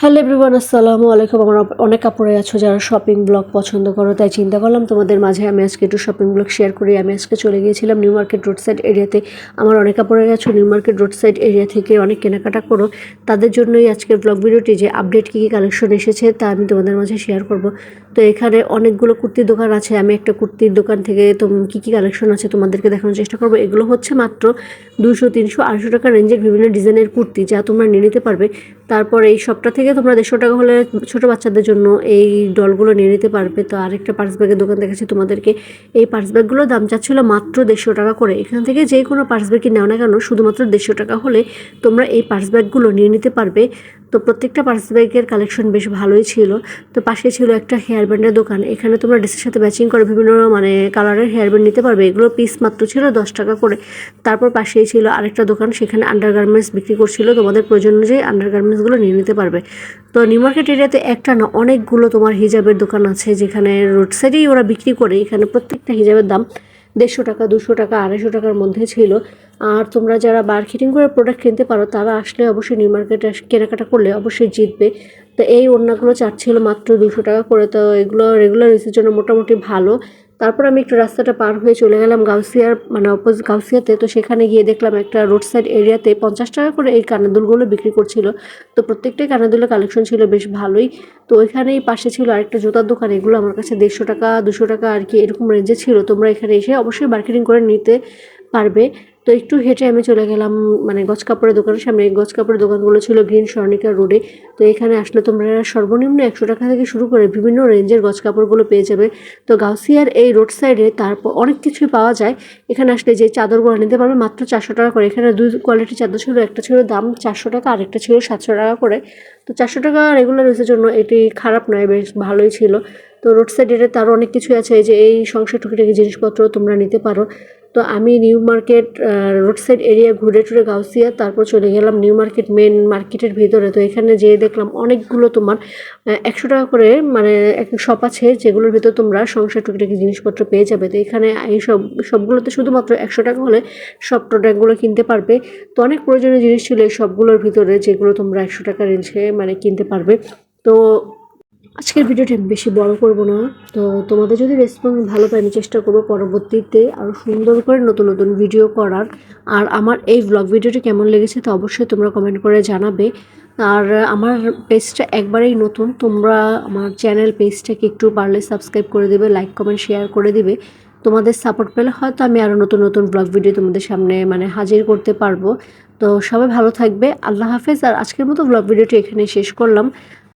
Hello everyone আসসালামু আলাইকুম। আমার অনেক কাপড়ে আছো যারা শপিং ব্লগ পছন্দ করো, তাই চিন্তা করলাম তোমাদের মাঝে আমি আজকে একটু শপিং ব্লগ শেয়ার করি। আমি আজকে চলে গিয়েছিলাম নিউ মার্কেট রোড সাইড এরিয়াতে আমার অনেক কাপড়ে আছো New Market road side area থেকে অনেক কেনাকাটা করো। তাদের জন্যই আজকের ব্লগ ভিডিওটি যে আপডেট কী কী কালেকশন এসেছে তা আমি তোমাদের মাঝে শেয়ার করব। তো এখানে অনেকগুলো কুর্তির দোকান আছে। আমি একটা কুর্তির দোকান থেকে তো কী কী কালেকশন আছে তোমাদেরকে দেখানোর চেষ্টা করব। এগুলো হচ্ছে মাত্র দুশো তিনশো, আড়াইশো টাকা রেঞ্জের বিভিন্ন ডিজাইনের কুর্তি যা তোমরা নিয়ে নিতে পারবে। তারপর এই সবটা থেকে তোমরা দেড়শো টাকা হলে ছোটো বাচ্চাদের জন্য এই ডলগুলো নিয়ে নিতে পারবে। তো আরেকটা পার্স ব্যাগের দোকান দেখাচ্ছি তোমাদেরকে। এই পার্স ব্যাগগুলোর দাম চাচ্ছিলো মাত্র দেড়শো টাকা করে। এখান থেকে যে কোনো পার্স ব্যাগই নাও না কেন, শুধুমাত্র দেড়শো টাকা হলে তোমরা এই পার্স ব্যাগগুলো নিয়ে নিতে পারবে। তো প্রত্যেকটা পার্স ব্যাগের কালেকশন বেশ ভালোই ছিল। তো পাশে ছিল একটা হেয়ার ব্যান্ডের দোকান। এখানে তোমরা ড্রেসের সাথে ম্যাচিং করে বিভিন্ন মানে কালারের হেয়ার ব্যান্ড নিতে পারবে। এগুলো পিস মাত্র ছিল দশ টাকা করে। তারপর পাশেই ছিল আরেকটা দোকান, সেখানে আন্ডারগার্মেন্টস বিক্রি করছিল। তোমাদের প্রয়োজন অনুযায়ী আন্ডারগার্মেন্টসগুলো নিয়ে নিতে পারবে। তো নিউ মার্কেট এরিয়াতে একটা না, অনেকগুলো তোমার হিজাবের দোকান আছে, যেখানে রোড সাইডেই ওরা বিক্রি করে। এখানে প্রত্যেকটা হিজাবের দাম দেড়শো টাকা, দুশো টাকা, আড়াইশো টাকার মধ্যে ছিল। আর তোমরা যারা মার্কেটিং করে প্রোডাক্ট কিনতে পারো, তারা আসলে অবশ্যই নিউ মার্কেটে কেনাকাটা করলে অবশ্যই জিতবে। তো এই ওড়নাগুলো চাচ্ছিল মাত্র দুশো টাকা করে, তো এগুলো রেগুলার ইউজের জন্য মোটামুটি ভালো। তারপর আমি একটু রাস্তাটা পার হয়ে চলে গেলাম গাউসিয়ার মানে অপোজিট গাউসিয়াতে। তো সেখানে গিয়ে দেখলাম একটা রোড সাইড এরিয়াতে পঞ্চাশ টাকা করে এই কানাদুলগুলো বিক্রি করছিল। তো প্রত্যেকটাই কানাদুলের কালেকশন ছিল বেশ ভালোই। তো ওইখানেই পাশে ছিল আরেকটা জুতার দোকান, এগুলো আমার কাছে দেড়শো টাকা, দুশো টাকা আর কি এরকম রেঞ্জে ছিল। তোমরা এখানে এসে অবশ্যই মার্কেটিং করে নিতে পারবে। তো একটু হেঁটে আমি চলে গেলাম মানে গজ কাপড়ের দোকানের সামনে। গজ কাপড়ের দোকানগুলো ছিল গ্রিন স্বর্ণিকা রোডে। তো এখানে আসলে তোমরা সর্বনিম্ন একশো টাকা থেকে শুরু করে বিভিন্ন রেঞ্জের গজ কাপড়গুলো পেয়ে যাবে। তো গাউসিয়ার এই রোড সাইডে তারপর অনেক কিছুই পাওয়া যায়। এখানে আসলে যে চাদরগুলো নিতে পারবে মাত্র চারশো টাকা করে। এখানে দুই কোয়ালিটির চাদর ছিল, একটা ছিল দাম চারশো টাকা আর একটা ছিল সাতশো টাকা করে। তো চারশো টাকা রেগুলার ইউজের জন্য এটি খারাপ নয়, বেশ ভালোই ছিল। তো রোড সাইডে তারও অনেক কিছু আছে। যে এই সংসার টুকিটাকি জিনিসপত্র তোমরা নিতে পারো। তো আমি New Market road side area ঘুরে টুরে গাউসিয়া, তারপর চলে গেলাম নিউ মার্কেট, মেন মার্কেটের ভিতরে। তো এখানে যেয়ে দেখলাম অনেকগুলো তোমার একশো টাকা করে মানে এক শপ আছে যেগুলোর ভিতর তোমরা সংসার টুকিটাকি জিনিসপত্র পেয়ে যাবে। তো এখানে এই সব, সবগুলোতে শুধুমাত্র একশো টাকা হলে সব প্রোডাক্টগুলো কিনতে পারবে। তো অনেক প্রয়োজনীয় জিনিস ছিল এই সবগুলোর ভিতরে যেগুলো তোমরা একশো টাকা রেঞ্জে মানে কিনতে পারবে। তো আজকের ভিডিওটি বেশি বড় করব না। তো তোমাদের যদি রেসপন্স ভালো পাই আমি চেষ্টা করব পরবর্তীতে আরও সুন্দর করে নতুন নতুন ভিডিও করার। আর আমার এই ব্লগ ভিডিওটি কেমন লেগেছে তা অবশ্যই তোমরা কমেন্ট করে জানাবে। আর আমার পেজটা একবারেই নতুন, তোমরা আমার চ্যানেল পেজটাকে একটু পারলে সাবস্ক্রাইব করে দেবে লাইক কমেন্ট শেয়ার করে দিবে। তোমাদের সাপোর্ট পেলে হয়তো আমি আরও নতুন নতুন ব্লগ ভিডিও তোমাদের সামনে মানে হাজির করতে পারব। তো সবাই ভালো থাকবে, আল্লাহ হাফেজ। আর আজকের মতো ব্লগ ভিডিওটি এখানে শেষ করলাম।